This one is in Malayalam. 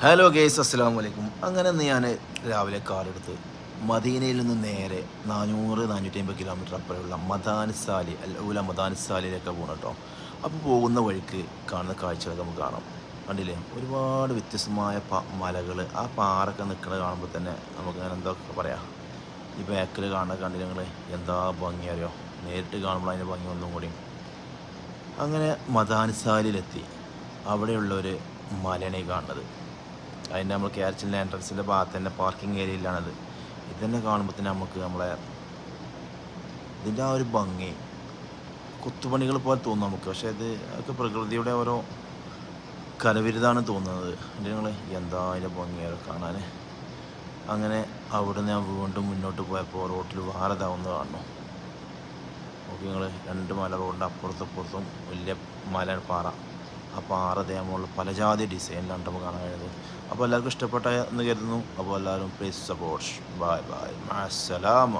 ഹലോ ഗേസ് അസ്സാം വലൈക്കും അങ്ങനെ ഞാൻ രാവിലെ കാറെടുത്ത് മദീനയിൽ നിന്ന് നേരെ നാനൂറ് നാനൂറ്റി അമ്പത് കിലോമീറ്റർ അപ്പുറമുള്ള മദാനിസാലി അൽ ഊല മദാനിസാലിയിലേക്ക് പോകണം കേട്ടോ. അപ്പോൾ പോകുന്ന വഴിക്ക് കാണുന്ന കാഴ്ചകളൊക്കെ നമുക്ക് കാണാം. കണ്ടില്ലേ? ഒരുപാട് വ്യത്യസ്തമായ മലകൾ ആ പാറൊക്കെ നിൽക്കുന്നത് കാണുമ്പോൾ തന്നെ നമുക്ക് അങ്ങനെ എന്തൊക്കെ പറയാം. ഈ ബാക്കിൽ കാണുന്ന കണ്ടില്ല നിങ്ങൾ എന്താ ഭംഗി അറിയോ? നേരിട്ട് കാണുമ്പോൾ അതിന്റെ ഭംഗി ഒന്നും കൂടി. അങ്ങനെ മദാനിസാലിയിലെത്തി അവിടെയുള്ള ഒരു കാണുന്നത്. അതിന്റെ നമ്മൾ കേരച്ചിലിന്റെ എൻട്രൻസിന്റെ ഭാഗത്ത് തന്നെ പാർക്കിംഗ് ഏരിയയിലാണത് ഇത് തന്നെ കാണുമ്പോൾ തന്നെ നമുക്ക് നമ്മളെ ഇതിന്റെ ആ ഒരു ഭംഗി കൊത്തുപണികൾ പോലെ തോന്നും നമുക്ക്. പക്ഷേ ഇത് അതൊക്കെ പ്രകൃതിയുടെ ഓരോ കരവിരുതാണ് തോന്നുന്നത്. നിങ്ങൾ എന്താ അതിന്റെ ഭംഗിയാണ് കാണാൻ അങ്ങനെ അവിടെ ഞാൻ വീണ്ടും മുന്നോട്ട് പോയപ്പോൾ റോട്ടിൽ വാറതാവുന്ന കാണുന്നു. നോക്കി നിങ്ങൾ രണ്ട് മല റോഡിന്റെ അപ്പുറത്തും അപ്പുറത്തും വലിയ മല പാറ. ആ പാറ തേമുള്ള പല ജാതി ഡിസൈനിലാണ് നമുക്ക് കാണാൻ കഴിയുന്നത്. അപ്പോൾ എല്ലാവർക്കും ഇഷ്ടപ്പെട്ട എന്ന് കരുതുന്നു. അപ്പോൾ എല്ലാവരും പ്ലീസ് സപ്പോർട്ട് ബൈ ബൈ അസ്സലാമ